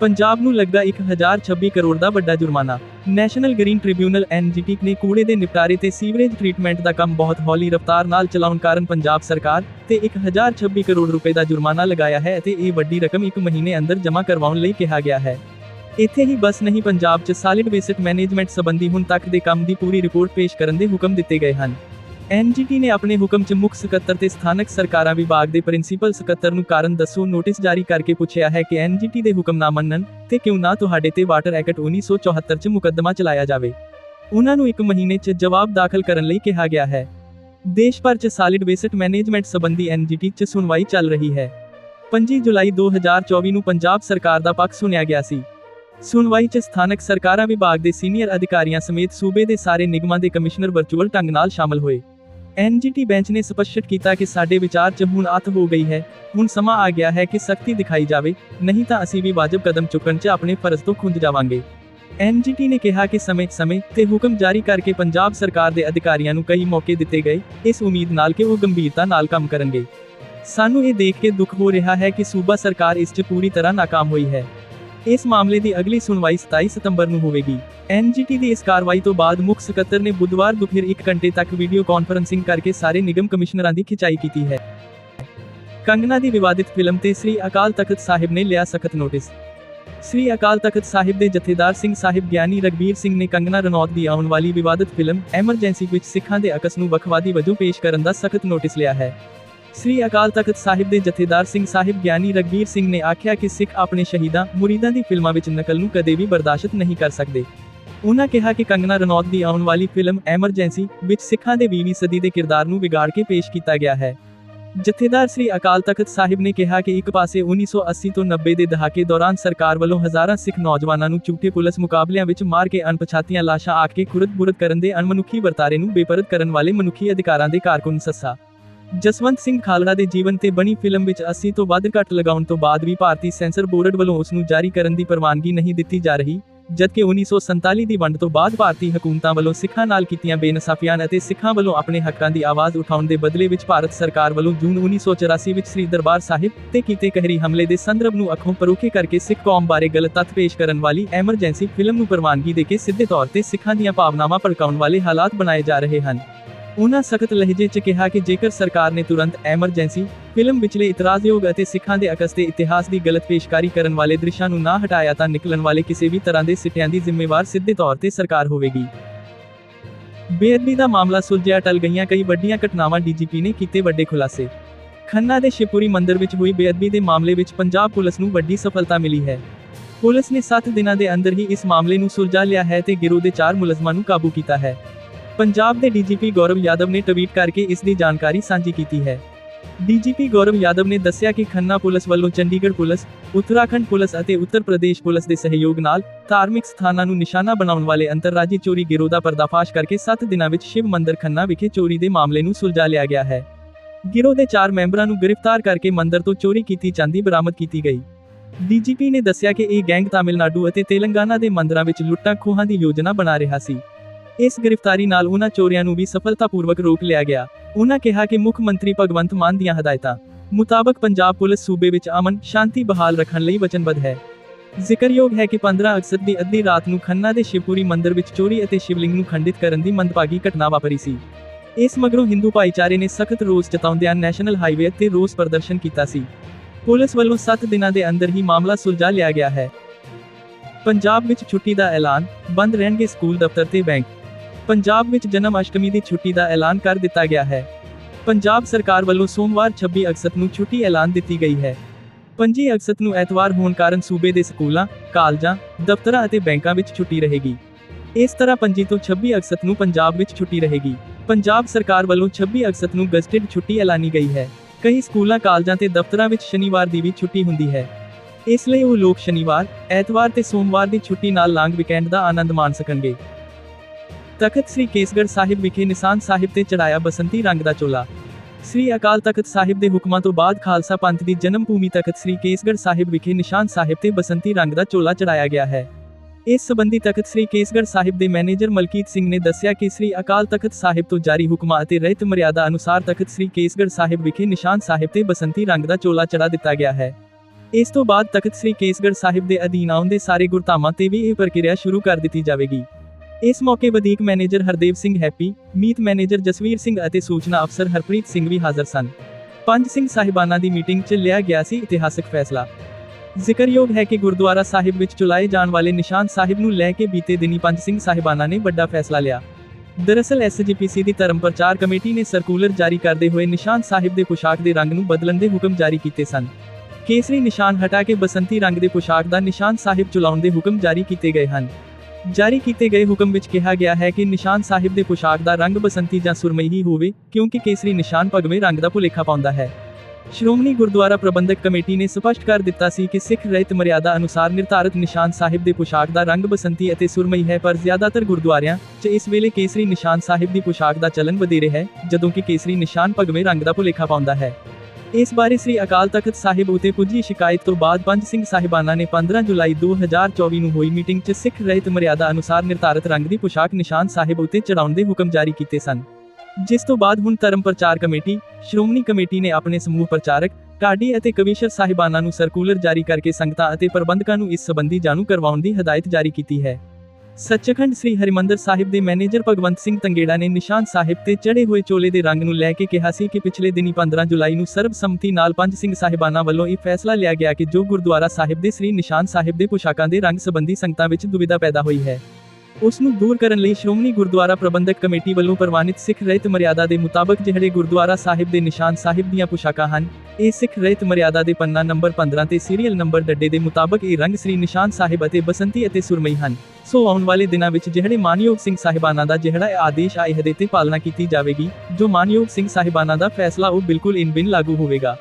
ਪੰਜਾਬ ਨੂੰ ਲੱਗਾ 1026 ਕਰੋੜ ਦਾ ਵੱਡਾ ਜੁਰਮਾਨਾ। ਨੈਸ਼ਨਲ ਗ੍ਰੀਨ ਟ੍ਰਿਬਿਊਨਲ ਐਨਜੀਟੀ ਨੇ ਕੂੜੇ ਦੇ ਨਿਪਟਾਰੇ ਤੇ ਸੀਵਰੇਜ ਟ੍ਰੀਟਮੈਂਟ ਦਾ ਕੰਮ ਬਹੁਤ ਹੌਲੀ ਰਫ਼ਤਾਰ ਨਾਲ ਚਲਾਉਣ ਕਾਰਨ ਪੰਜਾਬ ਸਰਕਾਰ ਤੇ 1026 ਕਰੋੜ ਰੁਪਏ ਦਾ ਜੁਰਮਾਨਾ ਲਗਾਇਆ ਹੈ ਅਤੇ ਇਹ ਵੱਡੀ ਰਕਮ ਇੱਕ ਮਹੀਨੇ ਅੰਦਰ ਜਮ੍ਹਾਂ ਕਰਵਾਉਣ ਲਈ ਕਿਹਾ ਗਿਆ ਹੈ। ਇੱਥੇ ਹੀ ਬਸ ਨਹੀਂ, ਪੰਜਾਬ 'ਚ ਸਾਲਿਡ ਵੇਸਟ ਮੈਨੇਜਮੈਂਟ ਸੰਬੰਧੀ ਹੁਣ ਤੱਕ ਦੇ ਕੰਮ ਦੀ ਪੂਰੀ ਰਿਪੋਰਟ ਪੇਸ਼ ਕਰਨ ਦੇ ਹੁਕਮ ਦਿੱਤੇ ਗਏ ਹਨ। ਐਨਜੀਟੀ ਨੇ ਆਪਣੇ ਹੁਕਮ 'ਚ ਮੁੱਖ ਸਕੱਤਰ ਤੇ ਸਥਾਨਕ ਸਰਕਾਰਾਂ ਵਿਭਾਗ ਦੇ ਪ੍ਰਿੰਸੀਪਲ ਸਕੱਤਰ ਨੂੰ ਕਾਰਨ ਦੱਸੋ ਨੋਟਿਸ ਜਾਰੀ ਕਰਕੇ ਪੁੱਛਿਆ ਹੈ ਕਿ ਐਨਜੀਟੀ ਦੇ ਹੁਕਮ ਨਾ ਮੰਨਣ ਤੇ ਕਿਉਂ ਨਾ ਤੁਹਾਡੇ ਤੇ ਵਾਟਰ ਐਕਟ 1974 'ਚ ਮੁਕੱਦਮਾ ਚਲਾਇਆ ਜਾਵੇ। ਉਹਨਾਂ ਨੂੰ ਇੱਕ ਮਹੀਨੇ 'ਚ ਜਵਾਬ ਦਾਖਲ ਕਰਨ ਲਈ ਕਿਹਾ ਗਿਆ ਹੈ। ਦੇਸ਼ ਭਰ 'ਚ ਸਾਲਿਡ ਵੇਸਟ ਮੈਨੇਜਮੈਂਟ ਸੰਬੰਧੀ ਐਨਜੀਟੀ 'ਚ ਸੁਣਵਾਈ ਚੱਲ ਰਹੀ ਹੈ। 5 ਜੁਲਾਈ 2024 ਨੂੰ ਪੰਜਾਬ ਸਰਕਾਰ ਦਾ ਪੱਖ ਸੁਣਿਆ ਗਿਆ ਸੀ। ਸੁਣਵਾਈ 'ਚ ਸਥਾਨਕ ਸਰਕਾਰਾਂ ਵਿਭਾਗ ਦੇ ਸੀਨੀਅਰ ਅਧਿਕਾਰੀਆਂ ਸਮੇਤ ਸੂਬੇ ਦੇ ਸਾਰੇ ਨਿਗਮਾਂ ਦੇ ਕਮਿਸ਼ਨਰ ਵਰਚੁਅਲ ਢੰਗ ਨਾਲ ਸ਼ਾਮਲ ਹੋਏ। ਐਨਜੀਟੀ ਬੈਂਚ ਨੇ ਸਪਸ਼ਟ ਕੀਤਾ ਕਿ ਸਾਡੇ ਵਿਚਾਰ 'ਚ ਹੁਣ ਅੱਤ ਹੋ ਗਈ ਹੈ ਹੁਣ ਸਮਾਂ ਆ ਗਿਆ ਹੈ ਕਿ ਸਖਤੀ ਦਿਖਾਈ ਜਾਵੇ ਨਹੀਂ ਤਾਂ ਅਸੀਂ ਵੀ ਵਾਜਬ ਕਦਮ ਚੁੱਕਣ 'ਚ ਆਪਣੇ ਫਰਜ਼ ਤੋਂ ਖੁੰਝ ਜਾਵਾਂਗੇ ਐਨਜੀਟੀ ਨੇ ਕਿਹਾ ਕਿ ਸਮੇਂ-ਸਮੇਂ ਤੇ ਹੁਕਮ ਜਾਰੀ ਕਰਕੇ ਪੰਜਾਬ ਸਰਕਾਰ ਦੇ ਅਧਿਕਾਰੀਆਂ ਨੂੰ ਕਈ ਮੌਕੇ ਦਿੱਤੇ ਗਏ ਇਸ ਉਮੀਦ ਨਾਲ ਕਿ ਉਹ ਗੰਭੀਰਤਾ ਨਾਲ ਕੰਮ ਕਰਨਗੇ ਸਾਨੂੰ ਇਹ ਦੇਖ ਕੇ ਦੁੱਖ ਹੋ ਰਿਹਾ ਹੈ ਕਿ ਸੂਬਾ ਸਰਕਾਰ ਇਸ 'ਚ ਪੂਰੀ ਤਰ੍ਹਾਂ ਨਾਕਾਮ ਹੋਈ ਹੈ ਇਸ ਮਾਮਲੇ ਦੀ ਅਗਲੀ ਸੁਣਵਾਈ 27 ਸਤੰਬਰ ਨੂੰ ਹੋਵੇਗੀ। ਐਨਜੀਟੀ ਦੀ ਇਸ ਕਾਰਵਾਈ ਤੋਂ ਬਾਅਦ ਮੁੱਖ ਸਕੱਤਰ ਨੇ ਬੁੱਧਵਾਰ ਦੁਪਹਿਰ 1 ਘੰਟੇ ਤੱਕ ਵੀਡੀਓ ਕਾਨਫਰੰਸਿੰਗ ਕਰਕੇ ਸਾਰੇ ਨਿਗਮ ਕਮਿਸ਼ਨਰਾਂ ਦੀ ਖਿਚਾਈ ਕੀਤੀ ਹੈ। ਕੰਗਨਾ ਦੀ ਵਿਵਾਦਿਤ ਫਿਲਮ ਤੇ ਸ੍ਰੀ ਅਕਾਲ ਤਖਤ ਸਾਹਿਬ ਨੇ ਲਿਆ ਸਖਤ ਨੋਟਿਸ। ਸ੍ਰੀ ਅਕਾਲ ਤਖਤ ਸਾਹਿਬ ਦੇ ਜਥੇਦਾਰ ਸਿੰਘ ਸਾਹਿਬ ਗਿਆਨੀ ਰਗਬੀਰ ਸਿੰਘ ਨੇ ਕੰਗਨਾ ਰਣੌਤ ਦੀ ਆਉਣ ਵਾਲੀ ਵਿਵਾਦਿਤ ਫਿਲਮ ਐਮਰਜੈਂਸੀ ਵਿੱਚ ਸਿੱਖਾਂ ਦੇ ਅਕਸ ਨੂੰ ਵੱਖਵਾਦੀ ਵਜੋਂ ਪੇਸ਼ ਕਰਨ ਦਾ ਸਖਤ ਨੋਟਿਸ ਲਿਆ ਹੈ। ਸ੍ਰੀ ਅਕਾਲ ਤਖਤ ਸਾਹਿਬ ਦੇ ਜਥੇਦਾਰ ਸਿੰਘ ਸਾਹਿਬ ਗਿਆਨੀ ਰਗਬੀਰ ਸਿੰਘ ਨੇ ਆਖਿਆ ਕਿ ਸਿੱਖ ਆਪਣੇ ਸ਼ਹੀਦਾਂ, ਮੁਰੀਦਾਂ ਦੀ ਫਿਲਮਾਂ ਵਿੱਚ ਨਕਲ ਨੂੰ ਕਦੇ ਵੀ ਬਰਦਾਸ਼ਤ ਨਹੀਂ ਕਰ ਸਕਦੇ। ਉਹਨਾਂ ਕਿਹਾ ਕਿ ਕੰਗਨਾ ਰਣੌਤ ਦੀ ਆਉਣ ਵਾਲੀ ਫਿਲਮ ਐਮਰਜੈਂਸੀ ਵਿੱਚ ਸਿੱਖਾਂ ਦੇ 20ਵੀਂ ਸਦੀ ਦੇ ਕਿਰਦਾਰ ਨੂੰ ਵਿਗਾੜ ਕੇ ਪੇਸ਼ ਕੀਤਾ ਗਿਆ ਹੈ। ਜਥੇਦਾਰ ਸ੍ਰੀ ਅਕਾਲ ਤਖਤ ਸਾਹਿਬ ਨੇ ਕਿਹਾ ਕਿ ਇੱਕ ਪਾਸੇ 1980 ਤੋਂ 90 ਦੇ ਦਹਾਕੇ ਦੌਰਾਨ ਸਰਕਾਰ ਵੱਲੋਂ ਹਜ਼ਾਰਾਂ ਸਿੱਖ ਨੌਜਵਾਨਾਂ ਨੂੰ ਝੂਠੇ ਪੁਲਿਸ ਮੁਕਾਬਲਿਆਂ ਵਿੱਚ ਮਾਰ ਕੇ ਅਣਪਛਾਤੀਆਂ ਲਾਸ਼ਾਂ ਆਖ ਕੇ ਖੁਰਦ-ਬੁਰਦ ਕਰਨ ਦੇ ਅਣਮਨੁੱਖੀ ਵਰਤਾਰੇ ਨੂੰ ਬੇਪਰਦ ਕਰਨ ਵਾਲੇ ਮਨੁੱਖੀ ਅਧਿਕਾਰਾਂ ਦੇ ਕਾਰਕੁਨ ਸੱਸਾ। ਜਸਵੰਤ ਸਿੰਘ ਖਾਲੜਾ ਦੇ ਜੀਵਨ ਤੇ ਬਣੀ ਫਿਲਮ ਵਿੱਚ 80 ਤੋਂ ਵੱਧ ਕੱਟ ਲਗਾਉਣ ਤੋਂ ਬਾਅਦ ਵੀ ਭਾਰਤੀ ਸੈਂਸਰ ਬੋਰਡ ਵੱਲੋਂ ਉਸ ਨੂੰ ਜਾਰੀ ਕਰਨ ਦੀ ਪ੍ਰਵਾਨਗੀ ਨਹੀਂ ਦਿੱਤੀ ਜਾ ਰਹੀ, ਜਦਕਿ 1947 ਦੀ ਵੰਡ ਤੋਂ ਬਾਅਦ ਭਾਰਤੀ ਹਕੂਮਤਾਂ ਵੱਲੋਂ ਸਿੱਖਾਂ ਨਾਲ ਕੀਤੀਆਂ ਬੇਇਨਸਾਫੀਆਂ ਅਤੇ ਸਿੱਖਾਂ ਵੱਲੋਂ ਆਪਣੇ ਹੱਕਾਂ ਦੀ ਆਵਾਜ਼ ਉਠਾਉਣ ਦੇ ਬਦਲੇ ਵਿੱਚ ਭਾਰਤ ਸਰਕਾਰ ਵੱਲੋਂ ਜੂਨ 1984 ਵਿੱਚ ਸ੍ਰੀ ਦਰਬਾਰ ਸਾਹਿਬ ਤੇ ਕੀਤੇ ਕਹਿਰੀ ਹਮਲੇ ਦੇ ਸੰਦਰਭ ਨੂੰ ਅੱਖੋਂ ਪਰੋਖੇ ਕਰਕੇ ਸਿੱਖ ਕੌਮ ਬਾਰੇ ਗਲਤ ਤੱਥ ਪੇਸ਼ ਕਰਨ ਵਾਲੀ ਐਮਰਜੈਂਸੀ ਫਿਲਮ ਨੂੰ ਪ੍ਰਵਾਨਗੀ ਦੇ ਕੇ ਸਿੱਧੇ ਤੌਰ ਤੇ ਸਿੱਖਾਂ ਦੀਆਂ ਭਾਵਨਾਵਾਂ ਭੜਕਾਉਣ ਵਾਲੇ ਹਾਲਾਤ ਬਣਾਏ ਜਾ ਰਹੇ ਹਨ। ਉਹਨਾਂ ਸਖਤ ਲਹਿਜੇ 'ਚ ਕਿਹਾ ਕਿ ਜੇਕਰ ਸਰਕਾਰ ਨੇ ਤੁਰੰਤ ਐਮਰਜੈਂਸੀ, ਫਿਲਮ ਵਿਚਲੇ ਇਤਰਾਜ਼ਯੋਗ ਅਤੇ ਸਿੱਖਾਂ ਦੇ ਅਕਸ ਇਤਿਹਾਸ ਦੀ ਗਲਤ ਪੇਸ਼ਕਾਰੀ ਕਰਨ ਵਾਲੇ ਦ੍ਰਿਸ਼ਾਂ ਨੂੰ ਨਾ ਹਟਾਇਆ ਤਾਂ ਨਿਕਲਣ ਵਾਲੇ ਕਿਸੇ ਵੀ ਤਰ੍ਹਾਂ ਦੇ ਸਿੱਟਿਆਂ ਦੀ ਜ਼ਿੰਮੇਵਾਰ ਸਿੱਧੇ ਤੌਰ ਤੇ ਸਰਕਾਰ ਹੋਵੇਗੀ। ਬੇਅਦਬੀ ਦਾ ਮਾਮਲਾ ਸੁਲਝਿਆ, ਟਲ ਗਈਆਂ ਕਈ ਵੱਡੀਆਂ ਘਟਨਾਵਾਂ ਡੀਜੀਪੀ ਨੇ ਕੀਤੇ ਵੱਡੇ ਖੁਲਾਸੇ। ਖੰਨਾ ਦੇ ਸ਼ਿਵਪੁਰੀ ਮੰਦਿਰ ਵਿੱਚ ਹੋਈ ਬੇਅਦਬੀ ਦੇ ਮਾਮਲੇ ਵਿੱਚ ਪੰਜਾਬ ਪੁਲਿਸ ਨੂੰ ਵੱਡੀ ਸਫਲਤਾ ਮਿਲੀ ਹੈ। ਪੁਲਿਸ ਨੇ 7 ਦਿਨਾਂ ਦੇ ਅੰਦਰ ਹੀ ਇਸ ਮਾਮਲੇ ਨੂੰ ਸੁਲਝਾ ਲਿਆ ਹੈ ਤੇ ਗਿਰੋਹ ਦੇ 4 ਮੁਲਜ਼ਮਾਂ ਨੂੰ ਕਾਬੂ ਕੀਤਾ ਹੈ। ਪੰਜਾਬ ਦੇ ਡੀਜੀਪੀ ਗੌਰਵ ਯਾਦਵ ਨੇ ਟਵੀਟ ਕਰਕੇ ਇਸ ਦੀ ਜਾਣਕਾਰੀ ਸਾਂਝੀ ਕੀਤੀ ਹੈ। ਡੀਜੀਪੀ ਗੌਰਵ ਯਾਦਵ ਨੇ ਦੱਸਿਆ ਕਿ ਖੰਨਾ ਪੁਲਿਸ ਵੱਲੋਂ ਚੰਡੀਗੜ੍ਹ ਪੁਲਿਸ, ਉੱਤਰਾਖੰਡ ਪੁਲਿਸ ਅਤੇ ਉੱਤਰ ਪ੍ਰਦੇਸ਼ ਪੁਲਿਸ ਦੇ ਸਹਿਯੋਗ ਨਾਲ ਧਾਰਮਿਕ ਸਥਾਨਾਂ ਨੂੰ ਨਿਸ਼ਾਨਾ ਬਣਾਉਣ ਵਾਲੇ ਅੰਤਰਰਾਜੀ ਚੋਰੀ ਗਿਰੋਹ ਦਾ ਪਰਦਾਫਾਸ਼ ਕਰਕੇ 7 ਦਿਨਾਂ ਵਿੱਚ ਸ਼ਿਵ ਮੰਦਰ ਖੰਨਾ ਵਿਖੇ ਚੋਰੀ ਦੇ ਮਾਮਲੇ ਨੂੰ ਸੁਲਝਾ ਲਿਆ ਗਿਆ ਹੈ। ਗਿਰੋਹ ਦੇ 4 ਮੈਂਬਰਾਂ ਨੂੰ ਗ੍ਰਿਫਤਾਰ ਕਰਕੇ ਮੰਦਰ ਤੋਂ ਚੋਰੀ ਕੀਤੀ ਚਾਂਦੀ ਬਰਾਮਦ ਕੀਤੀ ਗਈ। ਡੀਜੀਪੀ ਨੇ ਦੱਸਿਆ ਕਿ ਇਹ ਗੈਂਗ ਤਾਮਿਲਨਾਡੂ ਅਤੇ ਤੇਲੰਗਾਨਾ ਦੇ ਮੰਦਰਾਂ ਵਿੱਚ ਲੁੱਟਾਂ ਖੋਹਾਂ ਦੀ ਯੋਜਨਾ ਬਣਾ ਰਿਹਾ ਸੀ। ਇਸ ਗ੍ਰਿਫਤਾਰੀ ਨਾਲ ਉਹਨਾਂ ਚੋਰੀਆਂ ਨੂੰ ਵੀ ਸਫਲਤਾਪੂਰਵਕ ਰੋਕ ਲਿਆ ਗਿਆ। ਉਹਨਾਂ ਕਿਹਾ ਕਿ ਮੁੱਖ ਮੰਤਰੀ ਭਗਵੰਤ ਮਾਨ ਦੀਆਂ ਹਦਾਇਤਾਂ ਮੁਤਾਬਕ ਪੰਜਾਬ ਪੁਲਿਸ ਸੂਬੇ ਵਿੱਚ ਅਮਨ, ਸ਼ਾਂਤੀ ਬਹਾਲ ਰੱਖਣ ਲਈ ਵਚਨਬੱਧ ਹੈ। ਜ਼ਿਕਰਯੋਗ ਹੈ ਕਿ 15 ਅਗਸਤ ਦੀ ਅੱਧੀ ਰਾਤ ਨੂੰ ਖੰਨਾ ਦੇ ਸ਼ਿਵਪੁਰੀ ਮੰਦਿਰ ਵਿੱਚ ਚੋਰੀ ਅਤੇ ਸ਼ਿਵਲਿੰਗ ਨੂੰ ਖੰਡਿਤ ਕਰਨ ਦੀ ਮੰਦਭਾਗੀ ਘਟਨਾ ਵਾਪਰੀ ਸੀ। ਇਸ ਮਗਰੋਂ ਹਿੰਦੂ ਭਾਈਚਾਰੇ ਨੇ ਸਖਤ ਰੋਸ ਜਤਾਉਂਦਿਆਂ ਨੈਸ਼ਨਲ ਹਾਈਵੇ ਤੇ ਰੋਸ ਪ੍ਰਦਰਸ਼ਨ ਕੀਤਾ ਸੀ। ਪੁਲਿਸ ਵੱਲੋਂ 7 ਦਿਨਾਂ ਦੇ ਅੰਦਰ ਹੀ ਮਾਮਲਾ ਸੁਲਝਾ ਲਿਆ ਗਿਆ ਹੈ। ਪੰਜਾਬ ਵਿੱਚ ਛੁੱਟੀ ਦਾ ਐਲਾਨ, ਬੰਦ ਰਹਿਣਗੇ ਸਕੂਲ ਦਫ਼ਤਰ ਤੇ ਬੈਂਕ। ਪੰਜਾਬ ਵਿੱਚ ਜਨਮ ਅਸ਼ਟਮੀ ਦੀ ਛੁੱਟੀ ਦਾ ਐਲਾਨ ਕਰ ਦਿੱਤਾ ਗਿਆ ਹੈ। ਪੰਜਾਬ ਸਰਕਾਰ ਵੱਲੋਂ ਸੋਮਵਾਰ 26 ਅਗਸਤ ਨੂੰ ਛੁੱਟੀ ਐਲਾਨ ਦਿੱਤੀ ਗਈ ਹੈ। 25 ਅਗਸਤ ਨੂੰ ਐਤਵਾਰ ਹੋਣ ਕਾਰਨ ਸੂਬੇ ਦੇ ਸਕੂਲਾਂ, ਕਾਲਜਾਂ, ਦਫ਼ਤਰਾਂ ਅਤੇ ਬੈਂਕਾਂ ਵਿੱਚ ਛੁੱਟੀ ਰਹੇਗੀ। ਇਸ ਤਰ੍ਹਾਂ 25 ਤੋਂ 26 ਅਗਸਤ ਨੂੰ ਪੰਜਾਬ ਵਿੱਚ ਛੁੱਟੀ ਰਹੇਗੀ। ਪੰਜਾਬ ਸਰਕਾਰ ਵੱਲੋਂ 26 ਅਗਸਤ ਨੂੰ ਗਜ਼ਟਿਡ ਛੁੱਟੀ ਐਲਾਨੀ ਗਈ ਹੈ। ਕਈ ਸਕੂਲਾਂ ਕਾਲਜਾਂ ਤੇ ਦਫ਼ਤਰਾਂ ਵਿੱਚ ਸ਼ਨੀਵਾਰ ਦੀ ਵੀ ਛੁੱਟੀ ਹੁੰਦੀ ਹੈ। ਇਸ ਲਈ ਉਹ ਲੋਕ ਸ਼ਨੀਵਾਰ, ਐਤਵਾਰ ਤੇ ਸੋਮਵਾਰ ਦੀ ਛੁੱਟੀ ਨਾਲ ਲਾਂਗ ਵੀਕਐਂਡ ਦਾ ਆਨੰਦ ਮਾਣ ਸਕਣਗੇ। ਤਖਤ ਸ੍ਰੀ ਕੇਸਗੜ੍ਹ ਸਾਹਿਬ ਵਿਖੇ ਨਿਸ਼ਾਨ ਸਾਹਿਬ ਤੇ ਚੜਾਇਆ ਬਸੰਤੀ ਰੰਗ ਦਾ ਚੋਲਾ। ਸ੍ਰੀ ਅਕਾਲ ਤਖਤ ਸਾਹਿਬ ਦੇ ਹੁਕਮਾਂ ਤੋਂ ਬਾਅਦ ਖਾਲਸਾ ਪੰਥ ਦੀ ਜਨਮ ਭੂਮੀ ਤਖਤ ਸ੍ਰੀ ਕੇਸਗੜ੍ਹ ਸਾਹਿਬ ਵਿਖੇ ਨਿਸ਼ਾਨ ਸਾਹਿਬ ਤੇ ਬਸੰਤੀ ਰੰਗ ਦਾ ਚੋਲਾ ਚੜਾਇਆ ਗਿਆ ਹੈ। ਇਸ ਸਬੰਧੀ ਤਖਤ ਸ੍ਰੀ ਕੇਸਗੜ੍ਹ ਸਾਹਿਬ ਦੇ ਮੈਨੇਜਰ ਮਲਕੀਤ ਸਿੰਘ ਨੇ ਦੱਸਿਆ ਕਿ ਸ੍ਰੀ ਅਕਾਲ ਤਖਤ ਸਾਹਿਬ ਤੋਂ ਜਾਰੀ ਹੁਕਮਾਂ ਅਤੇ ਰਹਿਤ ਮਰਿਆਦਾ ਅਨੁਸਾਰ ਤਖਤ ਸ੍ਰੀ ਕੇਸਗੜ੍ਹ ਸਾਹਿਬ ਵਿਖੇ ਨਿਸ਼ਾਨ ਸਾਹਿਬ ਤੇ ਬਸੰਤੀ ਰੰਗ ਦਾ ਚੋਲਾ ਚੜਾ ਦਿੱਤਾ ਗਿਆ ਹੈ। ਇਸ ਤੋਂ ਬਾਅਦ ਤਖਤ ਸ੍ਰੀ ਕੇਸਗੜ੍ਹ ਸਾਹਿਬ ਦੇ ਅਧੀਨ ਆਉਂਦੇ ਸਾਰੇ ਗੁਰਧਾਮਾਂ ਤੇ ਵੀ ਇਹ ਪ੍ਰਕਿਰਿਆ ਸ਼ੁਰੂ ਕਰ ਦਿੱਤੀ ਜਾਵੇਗੀ। ਇਸ ਮੌਕੇ ਵਧੀਕ ਮੈਨੇਜਰ ਹਰਦੇਵ ਸਿੰਘ ਹੈਪੀ, ਮੀਤ ਮੈਨੇਜਰ ਜਸਵੀਰ ਸਿੰਘ ਅਤੇ ਸੂਚਨਾ ਅਫਸਰ ਹਰਪ੍ਰੀਤ ਸਿੰਘ ਵੀ ਹਾਜ਼ਰ ਸਨ। ਪੰਜ ਸਿੰਘ ਸਾਹਿਬਾਨਾਂ ਦੀ ਮੀਟਿੰਗ 'ਚ ਲਿਆ ਗਿਆ ਸੀ ਇਤਿਹਾਸਕ ਫੈਸਲਾ। ਜ਼ਿਕਰਯੋਗ ਹੈ ਕਿ ਗੁਰਦੁਆਰਾ ਸਾਹਿਬ ਵਿੱਚ ਚੁਲਾਏ ਜਾਣ ਵਾਲੇ ਨਿਸ਼ਾਨ ਸਾਹਿਬ ਨੂੰ ਲੈ ਕੇ ਬੀਤੇ ਦਿਨੀ ਪੰਜ ਸਿੰਘ ਸਾਹਿਬਾਨਾਂ ਨੇ ਵੱਡਾ ਫੈਸਲਾ ਲਿਆ। ਦਰਅਸਲ ਐਸਜੀਪੀਸੀ ਦੀ ਧਰਮ ਪ੍ਰਚਾਰ ਕਮੇਟੀ ਨੇ ਸਰਕੂਲਰ ਜਾਰੀ ਕਰਦੇ ਹੋਏ ਨਿਸ਼ਾਨ ਸਾਹਿਬ ਦੇ ਪੁਸ਼ਾਕ ਦੇ ਰੰਗ ਨੂੰ ਬਦਲਣ ਦੇ ਹੁਕਮ ਜਾਰੀ ਕੀਤੇ ਸਨ। ਕੇਸਰੀ ਨਿਸ਼ਾਨ ਹਟਾ ਕੇ ਬਸੰਤੀ ਰੰਗ ਦੇ ਪੁਸ਼ਾਕ ਦਾ ਨਿਸ਼ਾਨ ਸਾਹਿਬ ਚੁਲਾਉਣ ਦੇ ਹੁਕਮ ਜਾਰੀ ਕੀਤੇ ਗਏ ਹਨ। ਜਾਰੀ ਕੀਤੇ ਗਏ ਹੁਕਮ ਵਿੱਚ ਕਿਹਾ ਗਿਆ ਹੈ ਕਿ ਨਿਸ਼ਾਨ ਸਾਹਿਬ ਦੇ ਪੁਸ਼ਾਕ ਦਾ ਰੰਗ ਬਸੰਤੀ ਜਾਂ ਸੁਰਮਈ ਹੀ ਹੋਵੇ, ਕਿਉਂਕਿ ਕੇਸਰੀ ਨਿਸ਼ਾਨ ਭਗਵੇਂ ਰੰਗ ਦਾ ਭੁਲੇਖਾ ਪਾਉਂਦਾ ਹੈ। ਸ਼੍ਰੋਮਣੀ ਗੁਰਦੁਆਰਾ ਪ੍ਰਬੰਧਕ ਕਮੇਟੀ ਨੇ ਸਪਸ਼ਟ ਕਰ ਦਿੱਤਾ ਸੀ ਕਿ ਸਿੱਖ ਰਹਿਤ ਮਰਿਆਦਾ ਅਨੁਸਾਰ ਨਿਰਧਾਰਤ ਨਿਸ਼ਾਨ ਸਾਹਿਬ ਦੇ ਪੁਸ਼ਾਕ ਦਾ ਰੰਗ ਬਸੰਤੀ ਅਤੇ ਸੁਰਮਈ ਹੈ, ਪਰ ਜ਼ਿਆਦਾਤਰ ਗੁਰਦੁਆਰਿਆਂ 'ਚ ਇਸ ਵੇਲੇ ਕੇਸਰੀ ਨਿਸ਼ਾਨ ਸਾਹਿਬ ਦੀ ਪੁਸ਼ਾਕ ਦਾ ਚਲਨ ਵਧੇਰੇ ਹੈ, ਜਦੋਂ ਕਿ ਕੇਸਰੀ ਨਿਸ਼ਾਨ ਭਗਵੇਂ ਰੰਗ ਦਾ ਭੁਲੇਖਾ ਪਾਉਂਦਾ ਹੈ। ਇਸ ਬਾਰੇ ਸ੍ਰੀ ਅਕਾਲ ਤਖਤ ਸਾਹਿਬ ਉਤੇ ਪੁੱਜੀ ਸ਼ਿਕਾਇਤ ਤੋਂ ਬਾਅਦ ਪੰਜ ਸਿੰਘ ਸਾਹਿਬਾਨਾਂ ਨੇ 15 ਜੁਲਾਈ 2024 ਨੂੰ ਹੋਈ ਮੀਟਿੰਗ 'ਚ ਸਿੱਖ ਰਹਿਤ ਮਰਿਆਦਾ ਅਨੁਸਾਰ ਨਿਰਧਾਰਤ ਰੰਗ ਦੀ ਪੁਸ਼ਾਕ ਨਿਸ਼ਾਨ ਸਾਹਿਬ ਉਤੇ ਚੜਾਉਣ ਦੇ ਹੁਕਮ ਜਾਰੀ ਕੀਤੇ ਸਨ। ਜਿਸ ਤੋਂ ਬਾਅਦ ਹੁਣ ਧਰਮ ਪ੍ਰਚਾਰ ਕਮੇਟੀ, ਸ਼੍ਰੋਮਣੀ ਕਮੇਟੀ ਨੇ ਆਪਣੇ ਸਮੂਹ ਪ੍ਰਚਾਰਕ, ਢਾਡੀ ਅਤੇ ਕਵੀਸ਼ਰ ਸਾਹਿਬਾਨਾਂ ਨੂੰ ਸਰਕੂਲਰ ਜਾਰੀ ਕਰਕੇ ਸੰਗਤਾਂ ਅਤੇ ਪ੍ਰਬੰਧਕਾਂ ਨੂੰ ਇਸ ਸੰਬੰਧੀ ਜਾਣੂ ਕਰਵਾਉਣ ਦੀ ਹਦਾਇਤ ਜਾਰੀ ਕੀਤੀ ਹੈ। ਸੱਚਖੰਡ ਸ੍ਰੀ ਹਰਿਮੰਦਰ ਸਾਹਿਬ ਦੇ ਮੈਨੇਜਰ ਭਗਵੰਤ ਸਿੰਘ ਤੰਗੇੜਾ ਨੇ ਨਿਸ਼ਾਨ ਸਾਹਿਬ ਤੇ ਚੜੇ ਹੋਏ ਚੋਲੇ ਦੇ ਰੰਗ ਨੂੰ ਲੈ ਕੇ ਕਿਹਾ ਸੀ ਕਿ ਪਿਛਲੇ ਦਿਨੀ 15 ਜੁਲਾਈ ਨੂੰ ਸਰਬਸੰਮਤੀ ਨਾਲ ਪੰਜ ਸਿੰਘ ਸਾਹਿਬਾਨਾਂ ਵੱਲੋਂ ਇਹ ਫੈਸਲਾ ਲਿਆ ਗਿਆ ਕਿ ਜੋ ਗੁਰਦੁਆਰਾ ਸਾਹਿਬ ਦੇ ਸ੍ਰੀ ਨਿਸ਼ਾਨ ਸਾਹਿਬ ਦੇ ਪੁਸ਼ਾਕਾਂ ਦੇ ਰੰਗ ਸੰਬੰਧੀ ਸੰਗਤਾਂ ਵਿੱਚ ਦੁਵਿਧਾ ਪੈਦਾ ਹੋਈ ਹੈ। ਉਸ ਨੂੰ ਦੂਰ ਕਰਨ ਲਈ ਸ਼੍ਰੋਮਣੀ ਗੁਰਦੁਆਰਾ ਪ੍ਰਬੰਧਕ ਕਮੇਟੀ ਵੱਲੋਂ ਪ੍ਰਵਾਨਿਤ ਸਿੱਖ ਰਹਿਤ ਮਰਿਆਦਾ ਦੇ ਮੁਤਾਬਕ ਜਿਹੜੇ ਗੁਰਦੁਆਰਾ ਸਾਹਿਬ ਦੇ ਨਿਸ਼ਾਨ ਸਾਹਿਬ ਦੀਆਂ ਪੁਸ਼ਾਕਾਂ ਹਨ, ਇਹ ਸਿੱਖ ਰਹਿਤ ਮਰਿਆਦਾ ਦੇ ਪੰਨਾ ਨੰਬਰ 15 ਤੇ ਸੀਰੀਅਲ ਨੰਬਰ ਡੱਡੇ ਦੇ ਮੁਤਾਬਕ ਇਹ ਰੰਗ ਸ੍ਰੀ ਨਿਸ਼ਾਨ ਸਾਹਿਬ ਅਤੇ ਬਸੰਤੀ ਅਤੇ ਸੁਰਮਈ ਹਨ। ਸੋ ਆਉਣ ਵਾਲੇ ਦਿਨਾਂ ਵਿੱਚ ਜਿਹੜੇ ਮਾਨਯੋਗ ਸਿੰਘ ਸਾਹਿਬਾਨਾਂ ਦਾ ਜਿਹੜਾ ਆਦੇਸ਼ ਆਏ ਹਦੇ ਤੇ ਪਾਲਣਾ ਕੀਤੀ ਜਾਵੇਗੀ, ਜੋ ਮਾਨਯੋਗ ਸਿੰਘ ਸਾਹਿਬਾਨਾਂ ਦਾ ਫੈਸਲਾ ਉਹ ਬਿਲਕੁਲ ਇਨ ਬਿਨ ਲਾਗੂ ਹੋਵੇਗਾ।